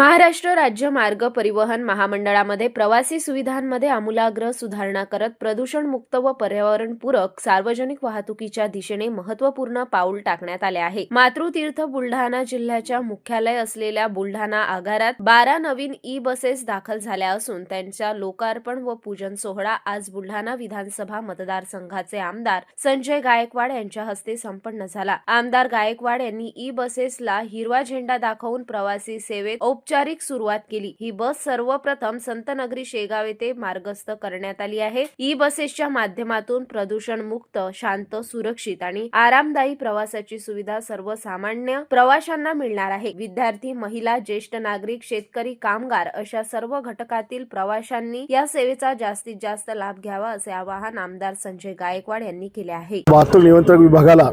महाराष्ट्र राज्य मार्ग परिवहन महामंडळामध्ये प्रवासी सुविधांमध्ये आमूलाग्र सुधारणा करत प्रदूषणमुक्त व पर्यावरणपूरक सार्वजनिक वाहतुकीच्या दिशेने महत्त्वपूर्ण पाऊल टाकण्यात आले आहे. मातृतीर्थ बुलढाणा जिल्ह्याच्या मुख्यालय असलेल्या बुलढाणा आगारात बारा नवीन ई बसेस दाखल झाल्या असून त्यांच्या लोकार्पण व पूजन सोहळा आज बुलढाणा विधानसभा मतदारसंघाचे आमदार संजय गायकवाड यांच्या हस्ते संपन्न झाला. आमदार गायकवाड यांनी ई बसेसला हिरवा झेंडा दाखवून प्रवासी सेवेत औपचारिक सुरुवात केली. ही बस सर्वप्रथम संतनगरी शेगाव येथे मार्गस्थ करण्यात आली आहे. ई बसेसच्या माध्यमातून प्रदूषण मुक्त शांत सुरक्षित आणि आरामदायी प्रवासाची सुविधा सर्वसामान्य प्रवाशांना मिळणार आहे. विद्यार्थी महिला ज्येष्ठ नागरिक शेतकरी कामगार अशा सर्व घटकातील प्रवाशांनी या सेवेचा जास्तीत जास्त लाभ घ्यावा असे आवाहन आमदार संजय गायकवाड यांनी केले आहे. वाहतूक नियंत्रक विभागाला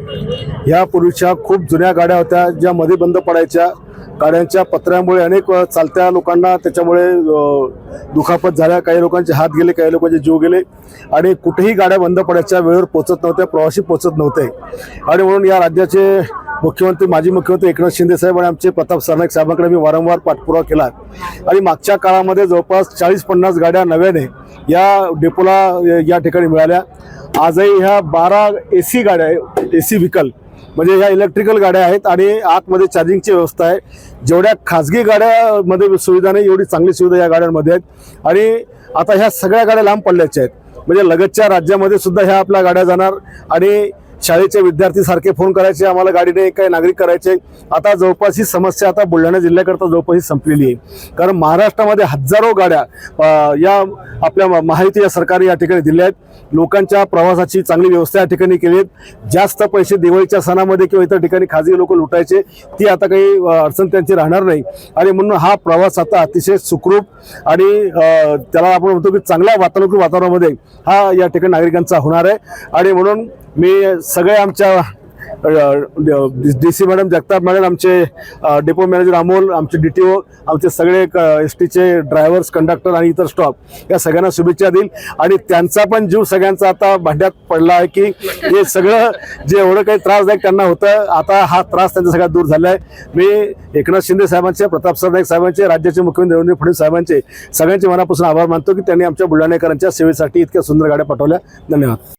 यापूर्वीच्या खूप जुन्या गाड्या होत्या ज्या मध्ये बंद पडायच्या. गाड्यांच्या पत्र्यामुळे अनेक चालत्या लोकांना त्याच्यामुळे दुखापत झाल्या. काही लोकांचे हात गेले काही लोकांचे जीव गेले. आणि कुठेही गाड्या बंद पडायच्या वेळेवर पोचत नव्हत्या प्रवासी पोचत नव्हते. आणि म्हणून या राज्याचे मुख्यमंत्री माजी मुख्यमंत्री एकनाथ शिंदे साहेब आणि आमचे प्रताप सरनाईक साहेबांकडे मी वारंवार पाठपुरावा केला. आणि मागच्या काळामध्ये जवळपास चाळीस पन्नास गाड्या नव्याने या डेपोला या ठिकाणी मिळाल्या. आजही ह्या बारा ए सी गाड्या ए सी व्हिकल. म्हणजे ह्या इलेक्ट्रिकल गाड्या आहेत आणि आतमध्ये चार्जिंगची व्यवस्था आहे. जेवढ्या खाजगी गाड्यामध्ये सुविधा नाही एवढी चांगली सुविधा या गाड्यांमध्ये आहेत. आणि आता ह्या सगळ्या गाड्या लांब पडल्याच्या आहेत. म्हणजे लगतच्या राज्यामध्ये सुद्धा ह्या आपल्या गाड्या जाणार आणि शाळेचे विद्यार्थी सारखे फोन करायचे आम्हाला गाडीने काही नागरिक करायचे. आता जवळपास ही समस्या आता बुलढाणा जिल्ह्याकरता जवळपास ही संपलेली आहे. कारण महाराष्ट्रामध्ये हजारो गाड्या या आपल्या माहिती या सरकारने या ठिकाणी दिल्या आहेत. लोकांच्या प्रवासाची चांगली व्यवस्था या ठिकाणी केली आहे जास्त पैसे दिवाळीच्या सणामध्ये किंवा इतर ठिकाणी खाजगी लोक लुटायचे ती आता काही अडचण त्यांची राहणार नाही. आणि म्हणून हा प्रवास आता अतिशय सुखरूप आणि त्याला आपण म्हणतो की चांगल्या वातानुकूल वातावरणामध्ये हा या ठिकाणी नागरिकांचा होणार आहे. आणि म्हणून मी सगळे आमच्या D C madam Jagtap madam आमचे डेपो मॅनेजर अमोल आमचे डी टी ओ आमचे सगळे एस टीचे ड्रायव्हर्स कंडक्टर आणि इतर स्टॉप या सगळ्यांना शुभेच्छा देईल. आणि त्यांचा पण जीव सगळ्यांचा आता भांड्यात पडला आहे की हे सगळं जे एवढं काही त्रासदायक त्यांना होतं आता हा त्रास त्यांचा सगळ्यात दूर झाला आहे मी एकनाथ शिंदे साहेबांचे प्रताप सरनाईक साहेबांचे राज्याचे मुख्यमंत्री देवेंद्र फडणवीस साहेबांचे सगळ्यांचे मनापासून आभार मानतो की त्यांनी आमच्या बुलढाणेकरांच्या सेवेसाठी इतक्या सुंदर गाड्या पाठवल्या. धन्यवाद.